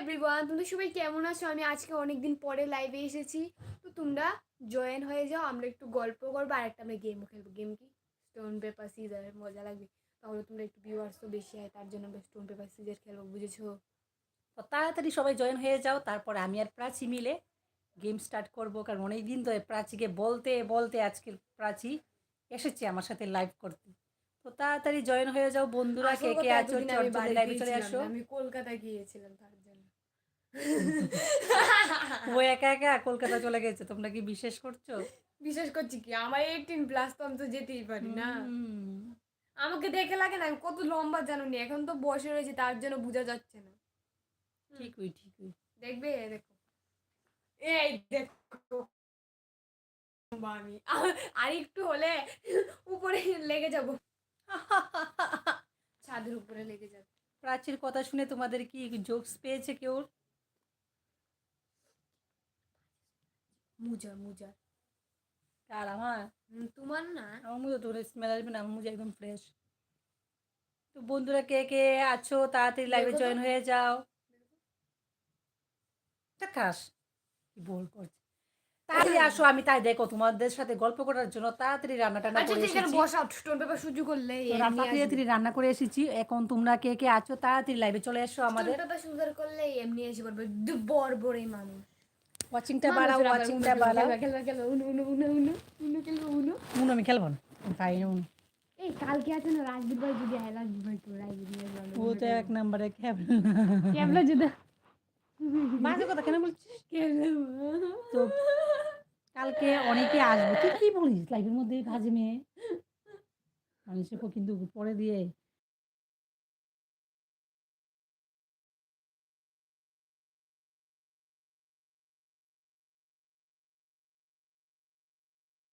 Everyone তোমরা সবাই কেমন আছো? আমি আজকে অনেকদিন পরে লাইভে এসেছি। তো তোমরা জয়েন হয়ে যাও আমরা একটু গল্প করব আর একটা আমরা গেমও খেলব। গেম কি? স্টোন পেপার সিজার মজা লাগবে। তাহলে তোমরা একটু ভিউয়ার্স তো বেশি হয় তার জন্য আমরা স্টোন পেপার সিজার খেলব বুঝেছ? তো তাড়াতাড়ি সবাই জয়েন হয়ে যাও তারপরে আমি আর প্রাচী মিলে গেম স্টার্ট করব। কারণ অনেক দিন ধরে প্রাচীকে বলতে বলতে আজকে প্রাচী এসেছে আমার সাথে লাইভ করতে। তো তাড়াতাড়ি জয়েন হয়ে যাও বন্ধুরা কে কে আছো? লাইভে চলে আসো। আমি কলকাতা গিয়েছিলাম তার ও একা একা কলকাতা চলে গেছে তোমরা কি বিশ্বাস করছ? বিশেষ করছি কি? আমার এইটিন প্লাস তো আমি তো যেতেই পারি না। আমাকে দেখে লাগে না আমি কত লম্বা জানো নি এখন তো বসে রয়েছে তার জন্য বোঝা যাচ্ছে না। ঠিকই ঠিকই দেখবে দেখো। এই দেখো। আমি আর একটু হলে উপরে লেগে যাব। ছাদের উপরে লেগে যাবে। প্রাচীর কথা শুনে তোমাদের কি জোকস পেয়েছে কেউ? মুজা মুজা আর আমার তোমার না? আমার মুজে তো স্মেল আসবে না আমার মুজে একদম ফ্রেশ তো বন্ধুরা কে কে আছো তাড়াতাড়ি লাইভে জয়েন হয়ে যাও। কি বল করছে। তাড়াতাড়ি আসো আমি তাই দেখো তোমাদের সাথে গল্প করার জন্য তাড়াতাড়ি রান্না টান্না আচ্ছা করে এসেছি। বসাও স্টোন পেপার সুজু করলে তো রান্না তাড়াতাড়ি রান্না করে এসেছি এখন তোমরা কে কে আছো তাড়াতাড়ি লাইভে চলে এসো আমাদের। পেপার সুন্দর করলে এমনি এসে পড়বে বড় বড় মানুষ। ওয়াচিংটা বাড়াও ওয়াচিংটা বাড়াও। খেলবা খেলবা উনু উনু উনু উনু উনু খেলব উনু। উনো আমি খেলব না। পাই না উনো। এই কালকে আছে না রাজদীপ ভাই যদি আয় রাজদীপ ভাই তো রাজদীপ নিয়ে ও তো এক নম্বরে খেলবে। ক্যাবলা যদি। বাজে কথা কেন বলছিস? তো কালকে অনেকে আসবে। তুই কি বলিস? লাইফের মধ্যে মেয়ে। মানুষের কিন্তু পরে দিয়ে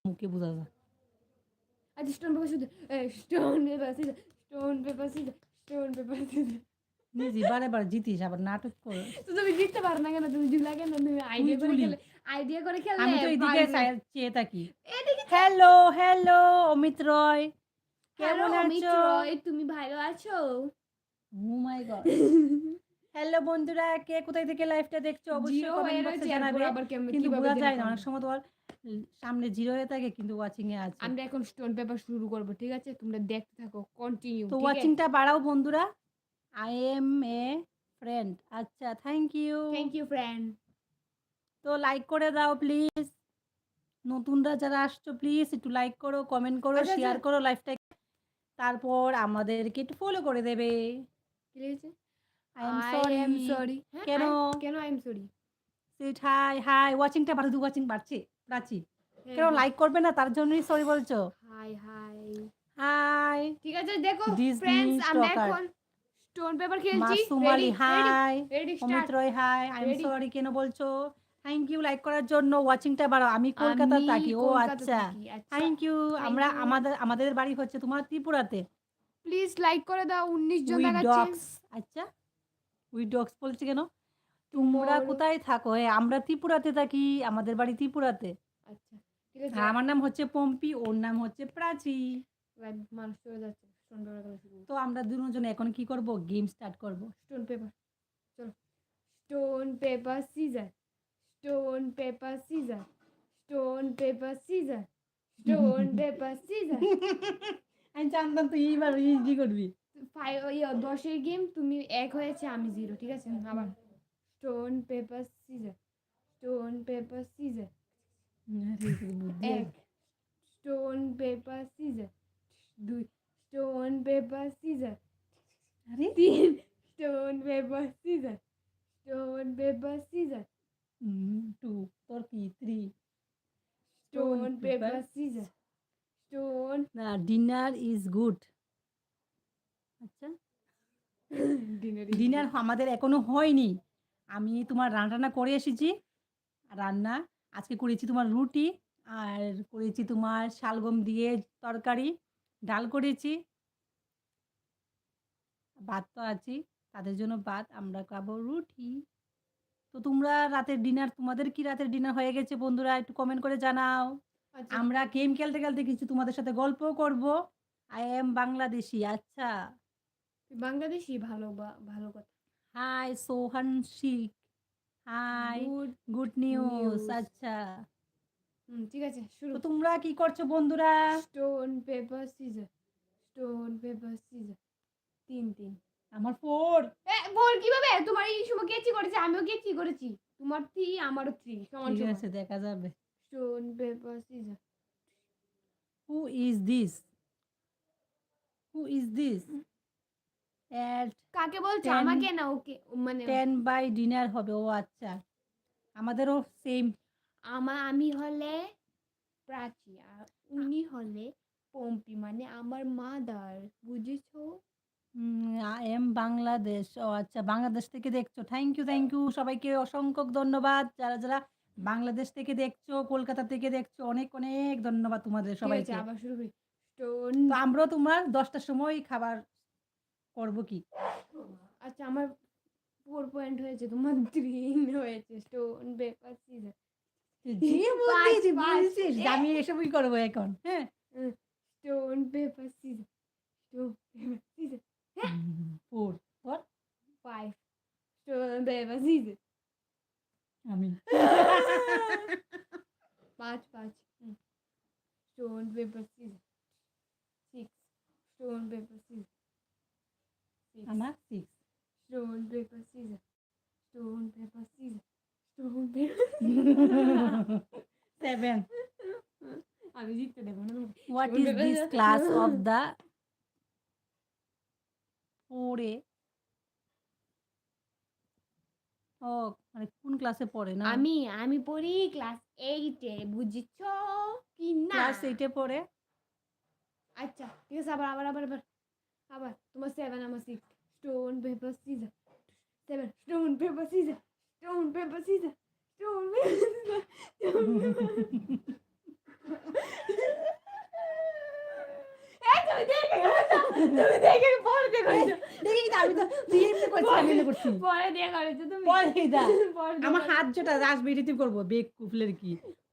মুখে বোঝা যায়। আচ্ছা স্টোন পেপার শুধু stone paper scissor stone paper scissor stone paper scissor নিজে বারে বারে জিতিস আবার নাটক করে। তো তুমি জিততে পারো না কেন? তুমি জিতলা কেন? তুমি আইডিয়া করে। খেলে আইডিয়া করে খেলে আমি তো। চাই- চেয়ে থাকি। এদিকে হ্যালো হ্যালো অমিত রয়। কেমন আছো? তুমি ভালো আছো? ও মাই গড হ্যালো বন্ধুরা কে কোথায় থেকে লাইভটা দেখছ? অবশ্যই কমেন্ট বক্সে জানাবে। কিন্তু বোঝা যায় না অনেক সময় তোমার সামনে জিরো হয়ে থাকে কিন্তু ওয়াচিং এ আছে। আমরা এখন স্টোন পেপার শুরু করব ঠিক আছে? তোমরা দেখতে থাকো কন্টিনিউ তো ওয়াচিংটা বাড়াও বন্ধুরা। আই এম এ ফ্রেন্ড আচ্ছা thank you thank you friend তো লাইক করে দাও প্লিজ নতুনরা যারা আসছো প্লিজ একটু লাইক করো কমেন্ট করো আচ্ছা, শেয়ার আচ্ছা। করো লাইফটাকে তারপর আমাদেরকে একটু ফলো করে দেবে। সরি কেন? কেন I am sorry hi hi ওয়াচিংটা বাড়ো দু ওয়াচিং বাড়ছে। প্রাচী কেন লাইক করবে না তার জন্যই সরি বলছো। High high. হাই ঠিক আছে দেখো ফ্রেন্ডস আমরা এখন স্টোন পেপার খেলছি। Hi Amit Roy hi I am sorry কেন বলছো? থ্যাংক ইউ লাইক করার জন্য ওয়াচিংটা বাড়াও। আমি কলকাতা থাকি ও আচ্ছা। থ্যাংক ইউ আমরা আমাদের আমাদের বাড়ি হচ্ছে তোমার ত্রিপুরাতে। প্লিজ লাইক করে দাও 19 জন দেখাচ্ছে। ডগস আচ্ছা। উই ডগস বলছি কেন? তোমরা কোথায় থাকো? আমরা ত্রিপুরাতে থাকি আমাদের বাড়ি ত্রিপুরাতে। আচ্ছা ঠিক আছে। আর আমার নাম হচ্ছে পম্পি ওর নাম হচ্ছে প্রাচী। লাইভ মানুষ চলে যাচ্ছে শুরু। তো আমরা দুজন এখন কি করব? গেম স্টার্ট করব। স্টোন পেপার চলো। Stone paper scissor stone paper scissor stone paper scissor stone paper scissor আমি জানতাম তুই এইবার ইজি করবি। ফাইভ ইয়ে দশের গেম তুমি এক হয়েছে আমি জিরো ঠিক আছে? আবার। Stone paper scissor stone paper scissor এক স্টোন পেপার সিজার দুই স্টোন পেপার সিজার তিন stone paper scissor stone paper scissor two তোর কি? Three stone paper scissor stone না ডিনার ইজ গুড আচ্ছা? ডিনার আমাদের এখনও হয়নি। আমি তোমার রান্না করে এসেছি। রান্না আজকে করেছি তোমার রুটি আর করেছি তোমার শালগম দিয়ে তরকারি ডাল করেছি। ভাত তো আছি তাদের জন্য ভাত আমরা খাব রুটি। তো তোমরা রাতের ডিনার তোমাদের কি রাতের ডিনার হয়ে গেছে বন্ধুরা একটু কমেন্ট করে জানাও। আচ্ছা। আমরা গেম খেলতে খেলতে কিছু তোমাদের সাথে গল্প করব। আই এম বাংলাদেশি আচ্ছা। বাংলাদেশি ভালো বা ভালো কথা। হাই সোহান শিখ হাই গুড গুড নিউজ. আচ্ছা। হুম ঠিক আছে শুরু। তোমরা কি করছ বন্ধুরা? Stone paper scissor stone paper scissor তিন তিন। আমার ফোর এ বল কীভাবে? তোমার এই সময় কেচি করেছে? আমিও কেচি করেছি? তোমার থ্রি আমারও থ্রি সমান ঠিক আছে দেখা যাবে। Stone paper scissor who is this who is this at কাকে বলছো? Ten- আমাকে না ওকে মানে টেন বাই ডিনার হবে ও আচ্ছা। আমাদেরও সেম আমার আমি হলে প্রাচী আর উনি হলে পম্পি মানে আমার মাদার বুঝেছ? এম বাংলাদেশ ও আচ্ছা বাংলাদেশ থেকে দেখছ। থ্যাংক ইউ থ্যাংক ইউ সবাইকে অসংখ্য ধন্যবাদ। যারা যারা বাংলাদেশ থেকে দেখছ কলকাতা থেকে দেখছ অনেক অনেক ধন্যবাদ তোমাদের ঠিক আছে সবাইকে। আবার শুরু করি। স্টোন তো আমরাও তোমার দশটার সময় খাবার করব কি? আচ্ছা আমার ফোর পয়েন্ট হয়েছে তোমার থ্রি হয়েছে স্টোন পেপার সিজার যে বলতেছি, পাঁচ, বলছিস আমি এসবই করব এখন হ্যাঁ? Stone paper scissor stone paper scissor four four five stone paper scissor আমি। পাঁচ পাঁচ stone paper scissor six stone paper scissor আমার six stone paper scissor stone paper scissor stone paper seven আমি জিততে দেবো না what is this class of the পড়ে ও মানে কোন ক্লাসে পড়ে না? আমি আমি পড়ি ক্লাস এইটে বুঝেছ? কি না? ক্লাস এইটে পড়ে? আচ্ছা ঠিক আছে আবার আবার আবার আবার। আবার তোমার সেভেন আমার six stone paper scissor seven stone paper scissor stone paper scissor stone paper তুমি দেখে করেছো, তুমি দেখে পরে দিয়ে করেছো। দেখি তো আমি তো তুই এমনি করছিস আমি এমনি করছি পরে দিয়ে করেছো তুমি পরে দা পরে দিয়ে আমার করেছো। হাত যেটা আসবে এটাতে করবো বেগ কুফলের কি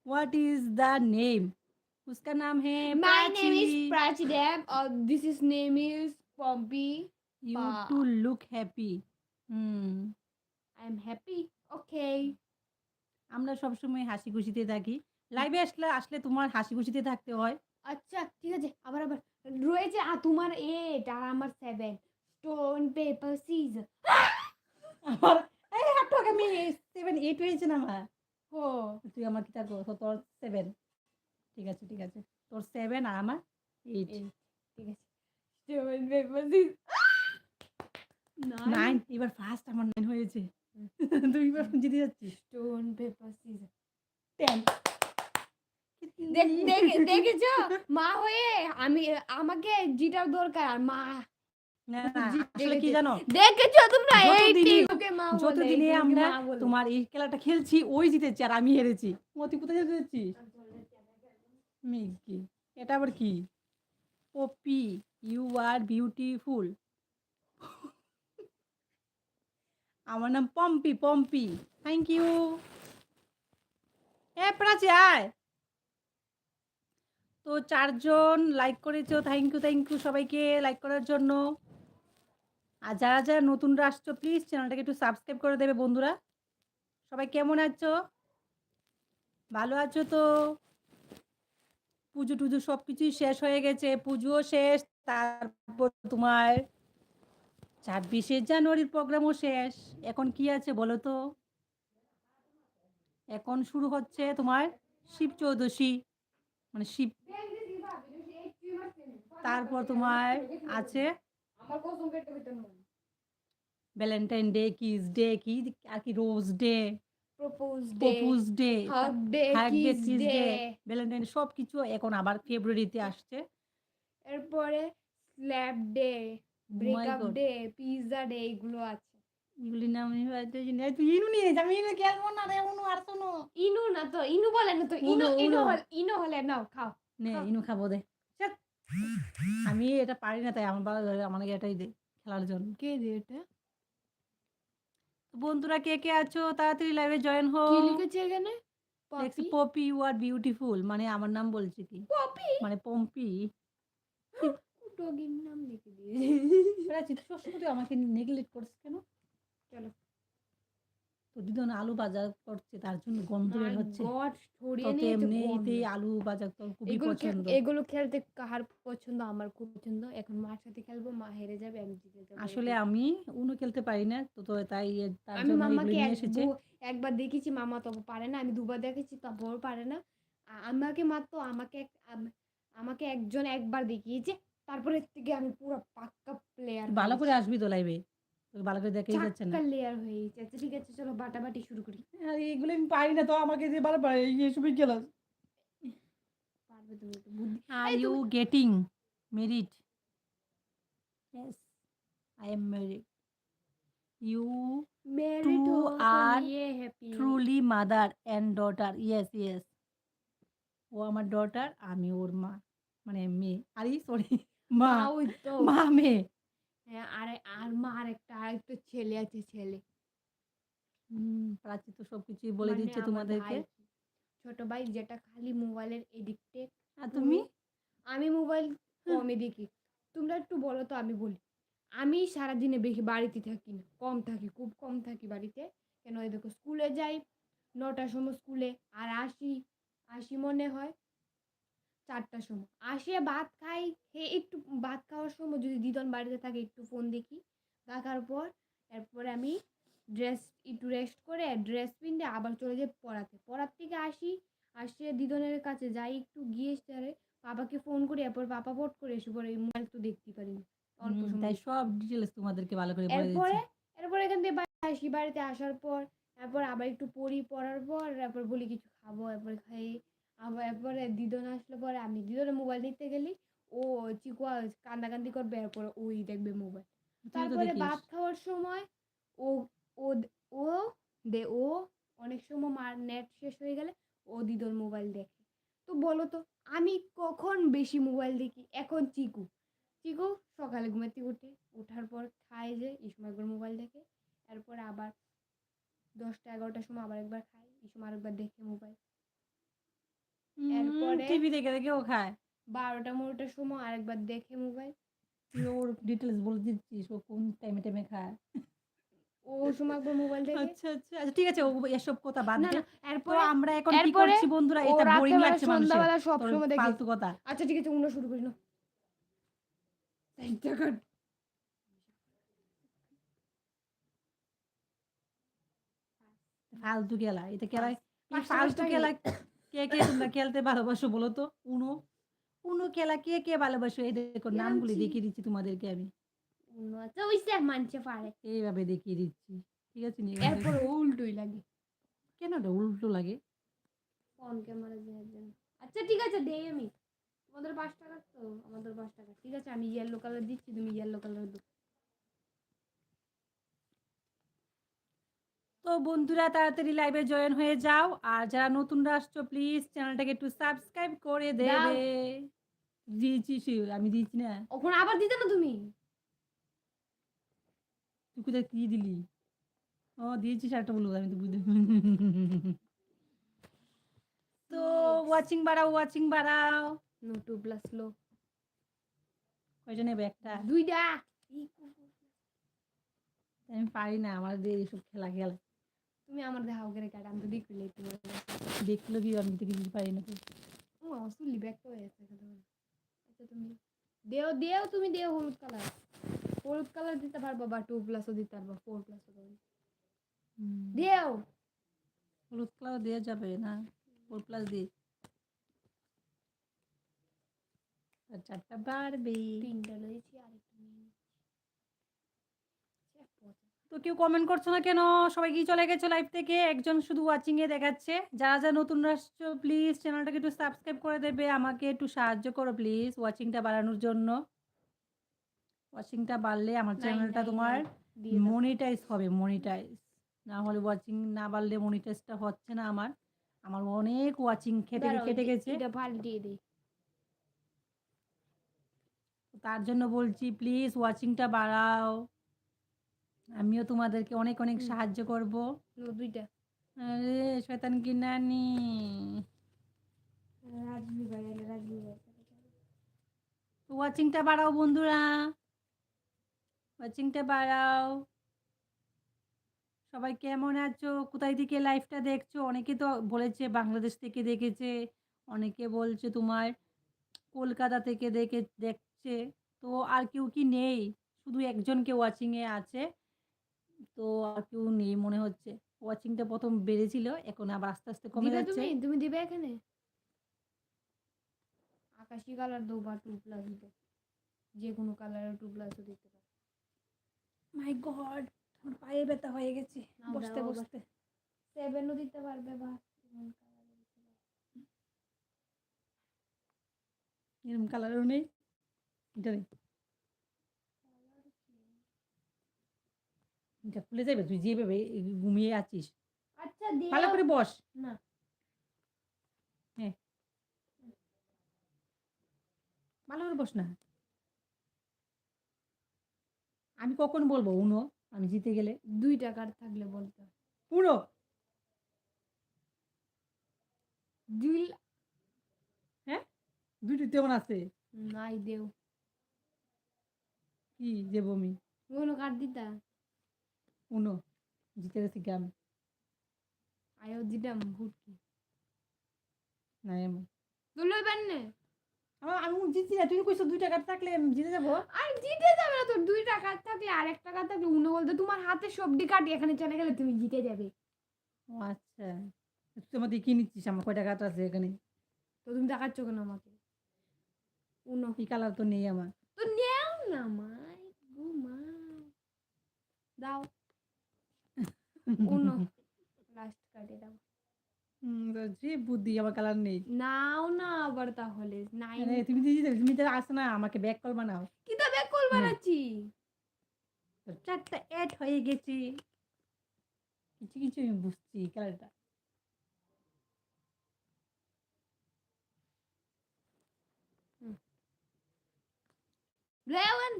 হোয়াট ইজ দ্য নেম उसका नाम है My name is Prachi Deb. Uh, this is name is Pompey. you Pa- to look happy. Hmm I'm happy. Okay. আমরা সবসময় হাসি খুশিতে থাকি। লাইভে আসলে আসলে তোমার হাসি খুশিতে থাকতে হয়। আচ্ছা ঠিক আছে। আবার আবার। রয়েছে আর তোমার এইট আর আমার সেভেন স্টোন পেপার সিজ আমার এই হাটক আমি সেভেন এইট হয়েছে না আমার ও তুই আমার কি থাকব তো তোর সেভেন ঠিক আছে ঠিক আছে। তোর সেভেন আর আমার এইট. ঠিক আছে। নাইন এবার ফার্স্ট আমার নাইন হয়েছে। জিতে স্টোন পেপার টেন দেখেছ? মা হয়ে আমি আমাকে জিটার দরকার আর মা কি জানো? দেখেছ। তোমরা? যতদিনে- এই team কে আমরা তোমার এই খেলাটা খেলছি ওই জিতেছে আর আমি হেরেছি। মতি কোথায় যেতে যাচ্ছিস? এটা আবার কি? পপি। ইউ আর বিউটিফুল আমার নাম পম্পি পম্পি। থ্যাংক ইউ এ প্রাচী, আয়। তো চারজন লাইক করেছ থ্যাংক ইউ থ্যাংক ইউ সবাইকে লাইক করার জন্য। আর যারা যারা নতুনরা আসছো প্লিজ চ্যানেলটাকে একটু সাবস্ক্রাইব করে দেবে বন্ধুরা। সবাই কেমন আছো? ভালো আছো তো? পুজো টুজো সব কিছুই শেষ হয়ে গেছে, পুজোও শেষ তারপর তোমার ছাব্বিশে জানুয়ারির প্রোগ্রামও শেষ। এখন কি আছে বলো তো? এখন শুরু হচ্ছে তোমার শিব চৌদশী। মানে শিব তারপর তোমার আছে ভ্যালেন্টাইন ডে কিস ডে কি আর কি rose day propose day propose day hug day kiss kiss day day valentine সব কিছু এখন আবার ফেব্রুয়ারিতে আসছে। এরপরে slap day breakup day pizza day এগুলো আছে। এগুলি নাম আমি হয়তো জানি না। তুই ইনু নিয়ে আমি ইনু খেলব না রে উনু আর শোনো। ইনু না তো ইনু বলে না তো ইনু ইনু। হলে ইনু হলে নাও খাও নে। ইনু খাব দে। আমি এটা পারি না তাই আমার বাবা আমাকে এটাই দে খেলার জন্য। কে দে এটা? বন্ধুরা কে কে আছো? তাড়াতাড়ি লাইভে জয়েন হো কি লিখেছে এখানে? Popi Popi you are beautiful মানে আমার নাম বলছে কি? পপি মানে পম্পি। ডগির নাম লিখে দিয়েছে সবসময় তুই আমাকে নেগলেক্ট করছিস কেন? প্রতিদিন আলু বাজার করছে তার জন্য গন্ধ বের হচ্ছে। তো এমনিতেই আলু বাজার তো খুবই পছন্দ। এগুলো খেলতে কার পছন্দ আমার খুব পছন্দ। এখন মার সাথে খেলব মা হেরে যাবে আমি জিতে যাব। আসলে আমি উনো খেলতে পারি না তো তো তাই তার জন্য মামাকে এসেছে। একবার দেখেছি মামা তবে পারে না আমি দুবার দেখেছি তবুও পারে না। আমাকে মাত্র আমাকে আমাকে একজন একবার দেখিয়েছে তারপরে থেকে আমি পুরো পাক্কা প্লেয়ার বালাপুরে করে আসবি দোলাইবে তোকে ভালো করে দেখাই যাচ্ছে না। প্লেয়ার হয়ে যাচ্ছে ঠিক আছে চলো বাটাবাটি শুরু করি। আর এইগুলো আমি পারি না তো আমাকে যে বারবার এইসবই গেলাস পারবে তুমি একটু বুদ্ধি। Are you getting married I am am married. You married two are happy truly mother and daughter. Yes yes. ও আমার ডটার আমি ওর মা। মানে মেয়ে। আরে সরি মা ওই তো। মা মেয়ে। হ্যাঁ আর আর মা আর একটা আরেকটা ছেলে আছে ছেলে। হুম, প্রাচী তো সবকিছুই বলে মানে দিচ্ছে তোমাদেরকে। ছোট ভাই যেটা খালি মোবাইলের এডিক্টেড আর তুমি? আমি মোবাইল কমই দেখি। তোমরা একটু বলো তো আমি বলি। আমি সারাদিনে বেশি বাড়িতে থাকি না কম থাকি খুব কম থাকি বাড়িতে। কেন এই দেখো স্কুলে যাই নটার সময় স্কুলে আর আসি আসি মনে হয়। চারটার সময়। আসে ভাত খাই খেয়ে একটু ভাত খাওয়ার সময় যদি দিদন বাড়িতে থাকে একটু ফোন দেখি। দেখার পর এরপরে আমি ড্রেস একটু রেস্ট করে ড্রেস পিনতে আবার চলে যাই পড়াতে। পড়ার থেকে আসি আসে দিদনের কাছে যাই একটু গিয়ে সারে বাবাকে ফোন করি এরপর বাবা ফট করে এসে পরে মোবাইল তো দেখতে পারি অল্প সময়। সব ডিটেলস তোমাদেরকে ভালো করে বলে এরপরে এরপর এখান থেকে আসি। বাড়িতে আসার পর তারপর আবার একটু পড়ি পড়ার পর তারপর বলি কিছু খাব এরপর খাই। আবার এরপরে দিদন আসলে পরে আমি দিদনের মোবাইল নিতে গেলি ও চিকুয়া কান্দাকান্দি করবে এরপরে ওই দেখবে মোবাইল তারপরে ভাত খাওয়ার সময় ও ও ও দে ও অনেক সময় মার নেট শেষ হয়ে গেলে ও দিদর মোবাইল দেখে। তো বলো তো আমি কখন বেশি মোবাইল দেখি? এখন চিকু। চিকু সকালে ঘুমাতে উঠে ওঠার পর খায় যে এই সময় একবার মোবাইল দেখে এরপর আবার দশটা এগারোটার সময় আবার একবার খায় এই সময় আরেকবার দেখে মোবাইল এরপরে- টিভি দেখে দেখে ও খায়। বারোটা মোরোটার সময় আরেকবার দেখে মোবাইল। ওর ডিটেলস বলে দিচ্ছিস ও কোন টাইমে টাইমে খায়। ও সময় একবার মোবাইল দেখে। আচ্ছা আচ্ছা আচ্ছা ঠিক আছে ও এসব কথা বাদ দে। এরপরে আমরা এখন কি করছি বন্ধুরা? এটা বোরিং লাগছে মানুষের। সন্ধ্যাবেলা সব সময় দেখে। ফালতু কথা। আচ্ছা ঠিক আছে অন্য শুরু করি না চারটা কাট ফালতু খেলা। এটা খেলা ফালতু খেলা। কে কে তোমরা খেলতে ভালোবাসো বলো তো উনো। উনো খেলা কে কে ভালোবাসো? এই দেখো নামগুলি দেখিয়ে দিচ্ছি তোমাদেরকে আমি। এইভাবে দেখিয়ে দিচ্ছি। ঠিক আছে এরপর উল্টোই লাগে। কেন ওটা উল্টো লাগে? ফোন ক্যামেরা দেওয়ার জন্য। আচ্ছা ঠিক আছে দেই আমি। তোমাদের পাঁচ টাকা তো আমাদের পাঁচ টাকা। ঠিক আছে আমি ইয়েলো কালার দিচ্ছি তুমি ইয়েলো কালার তো বন্ধুরা তাড়াতাড়ি লাইভে জয়েন হয়ে যাও। আর যারা নতুন আসছো প্লিজ চ্যানেলটাকে একটু সাবস্ক্রাইব করে দেবে। দিয়েছি আমি দিয়েছি না। ওখানে আবার দিতে না তুমি? তুই কোথায় কি দিলি? ও দিয়েছিস একটা বলব আমি তো বুঝতে তো ওয়াচিং বাড়াও ওয়াচিং বাড়াও। নো টু প্লাস লো কয়টা নেবে একটা? দুইটা। আমি পারি না আমার দিয়ে এইসব খেলা খেলা। তুমি আমার দেখাও করে কাট আমি তো দেখলে তোমার দেখল কি আমি তো কিছু পারি না তো। ব্যাক হয়ে গেছে কথা বলে। আচ্ছা তুমি দেও দেও তুমি দেও হলুদ কালার হলুদ কালার দিতে পারবা বা টু প্লাসও দিতে পারবা ফোর প্লাসও হুম। দেও। হলুদ কালার দেওয়া যাবে না ফোর প্লাস দিয়ে আর চারটা বাড়বে। তিনটা লয়েছি আর একটু নিয়ে। তো কেউ কমেন্ট করছ না কেন? সবাই কি চলে গেছে লাইভ থেকে? একজন শুধু ওয়াচিং এ দেখাচ্ছে। যারা যারা নতুন আসছো প্লিজ চ্যানেলটাকে একটু সাবস্ক্রাইব করে দেবে। আমাকে একটু সাহায্য করো প্লিজ ওয়াচিংটা বাড়ানোর জন্য। ওয়াচিংটা বাড়লে আমার চ্যানেলটা তোমার। মনিটাইজ হবে মনিটাইজ না হলে ওয়াচিং না বাড়লে মনিটাইজটা হচ্ছে না আমার। আমার অনেক ওয়াচিং খেটে এ- গেছে। এটা পাল্টিয়ে দিই। তার জন্য বলছি প্লিজ ওয়াচিংটা বাড়াও। আমিও তোমাদেরকে অনেক অনেক সাহায্য করব দুইটা আরে শয়তান কি নানি ওয়াচিংটা বাড়াও বন্ধুরা ওয়াচিংটা বাড়াও সবাই কেমন আছো? কোথায় থেকে লাইভটা দেখছ? অনেকে তো বলেছে বাংলাদেশ থেকে দেখেছে। অনেকে বলছে তোমার কলকাতা থেকে দেখে দেখছে। তো আর কেউ কি নেই? শুধু একজনকে ওয়াচিংয়ে আছে। তো আর কেউ নেই মনে হচ্ছে। ওয়াচিংটা ১ম বেড়েছিল। এখন আবার আস্তে, আস্তে কমে যাচ্ছে। তুমি তুমি দিবে এখানে আকাশি কালার দো বা টু প্লাস দিতে যে কোনো কালারের টু প্লাসও দিতে পারো মাই গড! আমার পায়ে ব্যথা হয়ে গেছে। বসতে। বসতে। সেভেনও দিতে পারবে বা এরকম কালারও নেই। এটা নেই। এটা খুলে যাবে? তুই যেভাবে ঘুমিয়ে আছিস। আচ্ছা ভালো করে বস। না হ্যাঁ। ভালো করে বস না। আমি কখন বলব উনো? আমি জিতে গেলে? দুইটা কার্ড থাকলে বলতে। উনো। দুই হ্যাঁ? ২ টি তেমন আছে। নাই দেও কি দেবো আমি? কোনো কার্ড দিতা উনো। জিতে গেছি কি আমি? আয়ো দিতাম ভুটকি নাই আমি। তো লইবেন নে আমা আমি জিতছি না। তুই কইছো ২ টা কার্ড থাকলে জিতে যাব? আর জিতে যাবে না তোর দুইটা কার্ড থাকলে আর একটা কার্ড থাকলে উনো বলতে তোমার হাতে সবডি কার্ড এখানে চলে গেলে তুমি জিতে যাবে ও আচ্ছা। তুই আমার দিয়ে কি নিচ্ছিস? আমার কয়টা কার্ড আছে এখানে? তো তুমি দেখাচ্ছ কেন আমাকে উনো এই কালার তো নেই আমার। তো নেও না মাই গো মা দাও লাস্ট কার্ডে দাও বুদ্ধি আমার কালার নেই। নাও না আবার তাহলে নাই তুমি তুমি তো আসো না আমাকে ব্যাক কল বানাও। কি তো ব্যাক কল বানাচ্ছি তো ৪ টা এড হয়ে গেছে। কিছু, কিছু আমি বুঝছি কালারটা।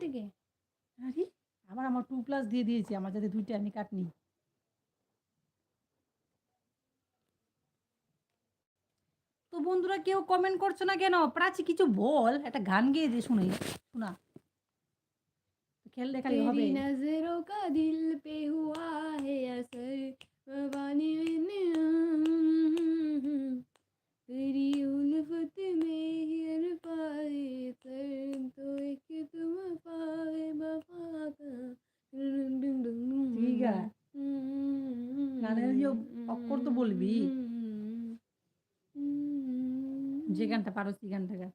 থেকে আরে! আবার আমার টু প্লাস দিয়ে দিয়েছে। আমার যাতে ২ টা আমি কার্ড তো বন্ধুরা কেউ কমেন্ট করছো না কেন? প্রাচী কিছু বল। একটা গান গেয়ে দে শুনি। শোনা। খেল দেখালে হবে। तेरी नजरों का दिल पे हुआ है असर रवानी तेरी उल्फत में हिर पाए सर तो एक तुम पाए वफा का ঠিক আছে। গানের যে অক্ষর তো বলবি। যে গানটা পারো সেই গানটা গা।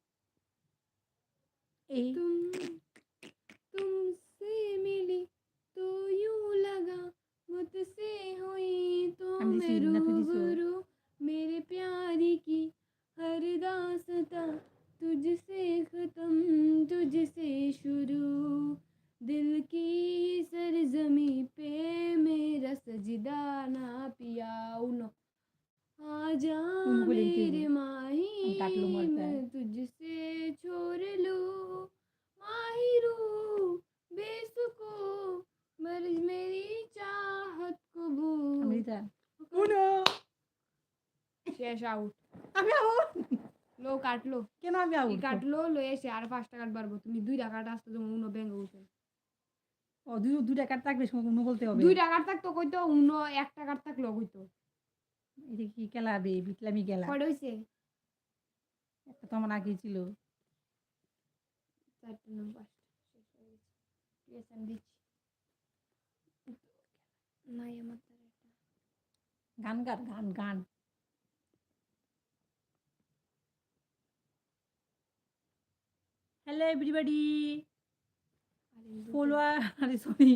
এই तुम तुमसे मिली तो यूं लगा मुझसे हुई तो আমি मैं দিছি না তুই দিছো? रूबरू मेरे प्यारी की हर दास्तां तुझसे खत्म तुझसे शुरू दिल की सरजमी पे मेरा सजदा ना पिया उनो आजा तुम बोलेंगे मेरे वो। माही काट लो मरता है। मैं तुझसे छोड़ लूं माहिरू बेसुको मर मेरी चाहत कबूल আমি দিতা। উনো। শেষ আউট আমি আউট। লো কাটলো কেন আমি এই আউট? কাটলো লো এসে আর পাঁচটা কাট পারবো তুমি দুই টাকাট আসতো তুমি উনো ব্যাঙ্গ উঠে ও দুই দুই টা কার্ড থাকবে সময় উনো বলতে হবে। দুই টাকার থাকতো কইতো উনো এক টাকার থাকলো কইতো এটা কি খেলা বে? বিটলামি খেলা। কয়টা হইছে একটা তো আমার আগেই ছিল। চারটে নয় শেষ হয়ে গেছে। ঠিক আছে আমি দিচ্ছি। নাই আমার গান গান গান গান। Hello everybody. ফলোয়ার আরে সরি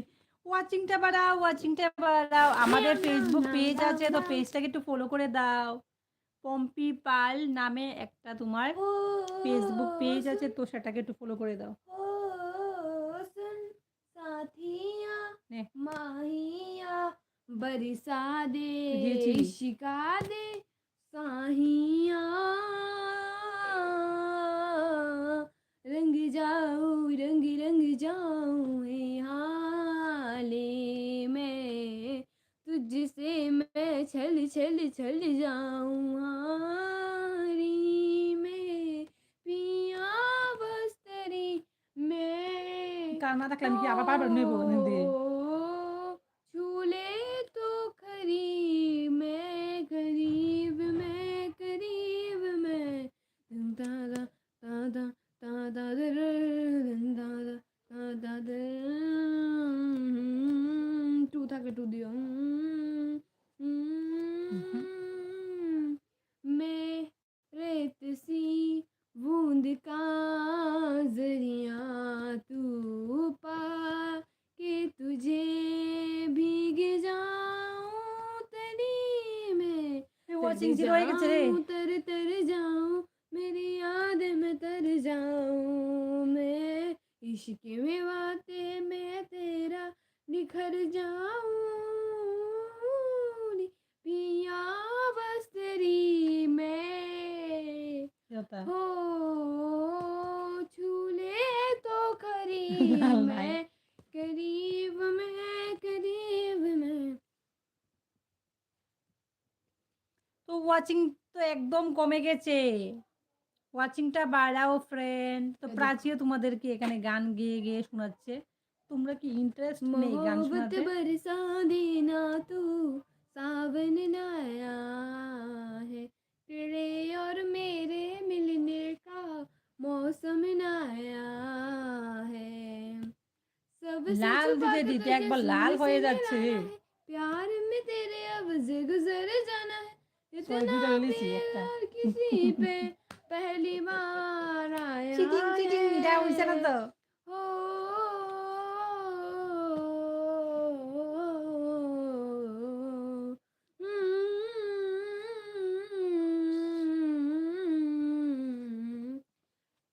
ওয়াচিংটা বাড়াও ওয়াচিংটা বাড়াও। আমাদের ফেসবুক পেজ আছে তো পেজটাকে একটু ফলো করে দাও। পম্পি পাল নামে একটা তোমার ফেসবুক পেজ আছে তো সেটাকে একটু ফলো করে দাও ओ सुन साथिया নে। माहिया बरसा दे বুঝিয়েছি। शिका दे साहिया रंग जाऊं रंग रंग जाऊं ए से मैं छल छल छल जाऊँ में पिया बस्तरी में काना बोलने दे। झूले सिंह ज़ीरो है किचरे तर तर जाऊँ मेरी याद में तर जाऊँ मैं इश्क में वाते मैं तेरा निखर जाऊँ पिया बस तेरी मैं। हो? छूले तो खरी मैं। ওয়াচিং তো একদম কমে গেছে ওয়াচিংটা বাড়াও ফ্রেন্ড তো এদিকে। প্রাচীও তোমাদেরকে এখানে গান গেয়ে গেয়ে শোনাচ্ছে তোমরা কি ইন্টারেস্ট নেই গান मोहब्बत শোনাতে बरसा देना तू सावन लाया है तेरे और मेरे मिलने का मौसम लाया है सब सच लाल बात दिखे दीदी, तुझे एक बार लाल सुन होए से যাচ্ছে। मिलाया है। प्यार में तेरे अब से गुजर जाना है सोई इतना भी डरली सी प्यार একটা। किसी पे पहली बार आया চিটিং চিটিং এটা হইছে না তো हो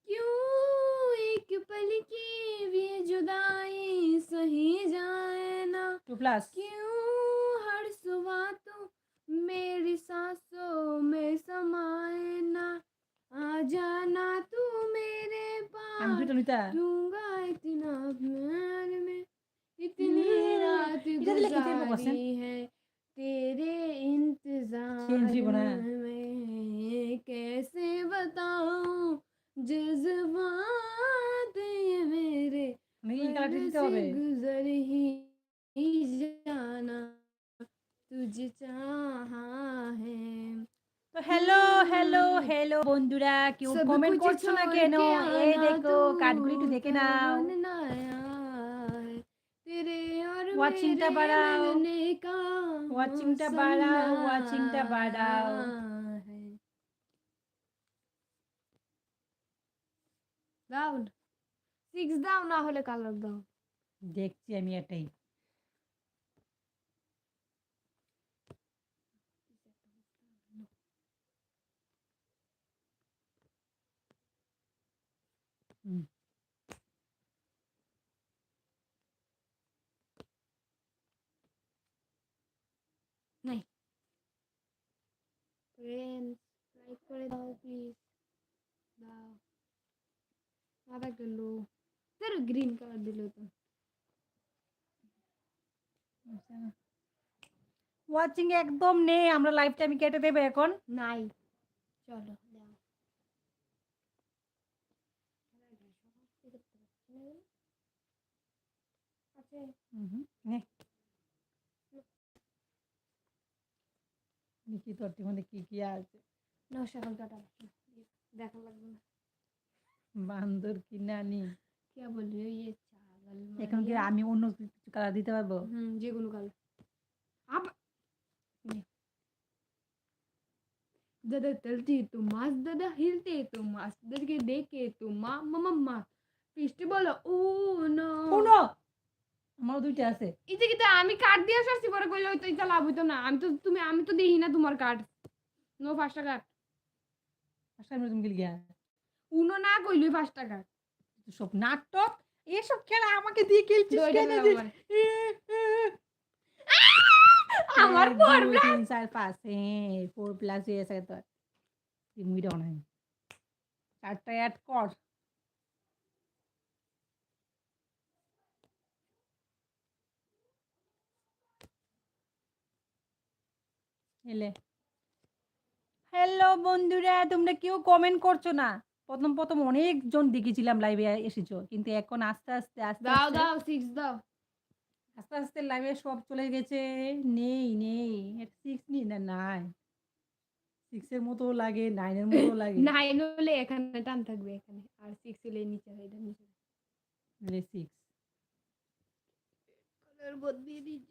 क्यों एक पल की भी जुदाई सही जाए ना টু প্লাস ভিডিও ইতনি রাত গুজারি। কমেন্ট করছ না কেন? এই দেখো একটু দেখে নাও। ওয়াচিংটা বাড়াও। ওয়াচিংটা বাড়াও ওয়াচিংটা বাড়াও। দাও সিক্স দাও না হলে কালার দাও। দেখছি আমি এটাই ফ্রেন্ডস লাইক করে দাও প্লিজ দাও। আর একটা লো তোর গ্রিন কালার দিল তো। ওয়াচিং একদম নেই আমরা লাইভটা আমি কেটে দেবো এখন। নাই। চলো দাও। আছে হুম, দেখি তোর মধ্যে কি কি আছে? নাও সকাল কাটা দেখা লাগবে না। বান্দর কি নানি? কে বললি? ওই এখন কি আমি অন্য কিছু কালার দিতে পারব? হুম যে কোনো কালার। নে। দাদা চলতি তো মাছ দাদা হিলতে তো মাছ। দাদাকে দেখে তো মা মামা মা। ফিস্টি বলো ও না। কোনো আমারও দুইটা আছে এই যে কিতা আমি কার্ড দিয়ে আসছি পরে কইলে তো এটা লাভ হইতো না আমি তো তুমি আমি তো দেখি না তোমার কার্ড নো পাঁচটা কার্ড আচ্ছা আমি তুমি গিয়া উনো না কইলি পাঁচটা কার্ড সব নাটক এসব খেলা আমাকে দিয়ে খেলছিস কেন? আমারে। এ, এ, আমার এক, ফোর দুই, তিন চার পাঁচ হ্যাঁ ফোর প্লাস হয়ে গেছে তোর তিন মিনিট নাই চারটা অ্যাড কর এলে। হ্যালো বন্ধুরা তোমরা কেউ কমেন্ট করছ না। প্রথম প্রথম অনেকজন দেখেছিলাম লাইভে এসেছ কিন্তু এখন আস্তে আস্তে আস্তে দাও দাও সিক্স দাও। আস্তে আস্তে লাইভে সব চলে গেছে। নেই নেই সিক্স নি না নাই সিক্সের মতো লাগে নাইনের মতো লাগে। নাইন হলে এখানে টান থাকবে এখানে। আর সিক্স হলে নিচে হয় এটা নিচে সিক্স কালার বদলিয়ে দিচ্ছ।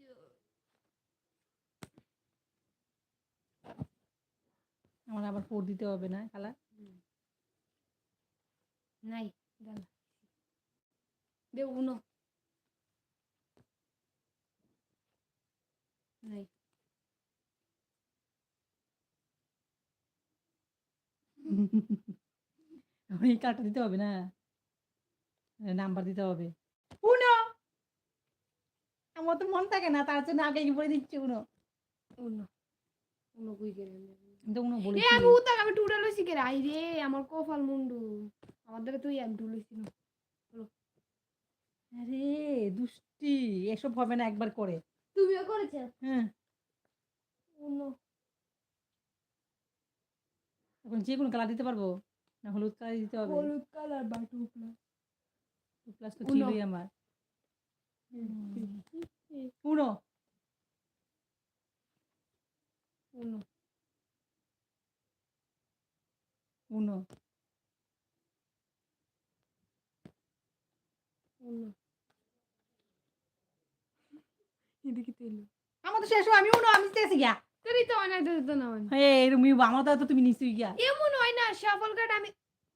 আবার ফোর দিতে হবে না খালা নাই দে উনো। নাই। কার্ডটা দিতে হবে না? নাম্বার দিতে হবে। উনো! আমার তো মন থাকে না তার জন্য আগে বলে দিচ্ছি উনো। উনো। উনো গেলে আমি তো এ আমি উতাক আমি টুটা লইছি কে আই রে আমার কপাল মুন্ডু। আমাদের তুই আমি টু আরে দুষ্টি এসব হবে না একবার করে। তুমিও করেছ? হ্যাঁ। এখন যে কোনো কালার দিতে পারব? না হলুদ কালার দিতে হবে? হলুদ কালার বা টু প্লাস প্লাস তো। ছিলই আমার। উনো উনো উনো এদিকে তেল আমার তো শেষ হয়, আমি উনো আমি গিয়া। তোরই তো অনেক তো না মানে হ্যাঁ এরকম আমার তো তুমি নিশ্চয়ই গিয়া। এমন হয় না সাফল কার্ড আমি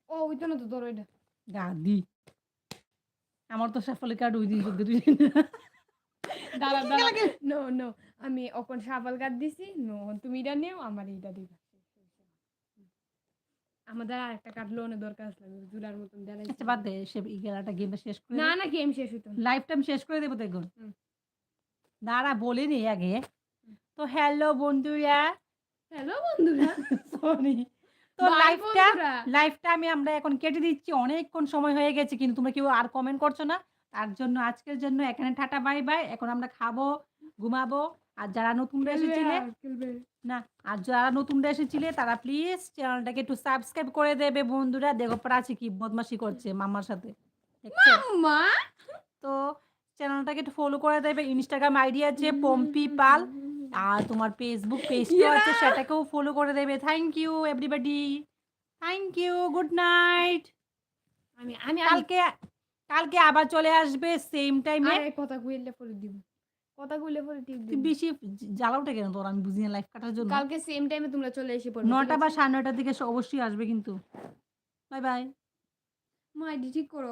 ও ওই তো না তো তোর ওইটা গাদি আমার তো সাফলের কার্ড ওই দিন দুই দাঁড়া দাঁড়া নো নো আমি ওখন সাফল কার্ড দিছি নো তুমি এটা নিও আমার এইটা দিবা। আমাদের আর একটা কার্ড লোনের দরকার আছে জুলার মতন দেলাই আচ্ছা বাদ দে সে এই খেলাটা গেমটা শেষ করে না না গেম শেষ হইতো না। লাইফ টাইম শেষ করে দেবো হুম। দাঁড়া বলে নি আগে। তো হ্যালো বন্ধুরা। হ্যালো বন্ধুরা। সরি তো লাইফটা। লাইফটা আমি আমরা এখন কেটে দিচ্ছি। অনেকক্ষণ সময় হয়ে গেছে কিন্তু তোমরা কেউ আর কমেন্ট করছ না। তার জন্য আজকের জন্য এখানে টাটা বাই বাই এখন আমরা খাব ঘুমাবো। আর যারা নতুনরা এসেছিলে না আর যারা নতুনরা এসেছিলে তারা প্লিজ চ্যানেলটাকে একটু সাবস্ক্রাইব করে দেবে বন্ধুরা। দেখো প্রাচী কি বদমাশি করছে মামার সাথে। তো চ্যানেলটাকে একটু ফলো করে দেবে। ইনস্টাগ্রাম আইডি আছে পম্পি পাল আর তোমার ফেসবুক পেজটাও আছে সেটাকেও ফলো করে দেবে। Thank you everybody thank you good night আমি আমি কালকে কালকে আবার চলে আসবে সেম টাইমে আরে কথা কইলে পরে দিব। কথা কইলে পরে টিপ তুই বেশি জ্বালাওটা কেন তোর আমি বুঝি না লাইফ কাটার জন্য? কালকে সেম টাইমে তোমরা চলে এসে পড়বে নটা বা সাড়ে নটার দিকে অবশ্যই আসবে কিন্তু। বাই বাই মা এডি ঠিক করো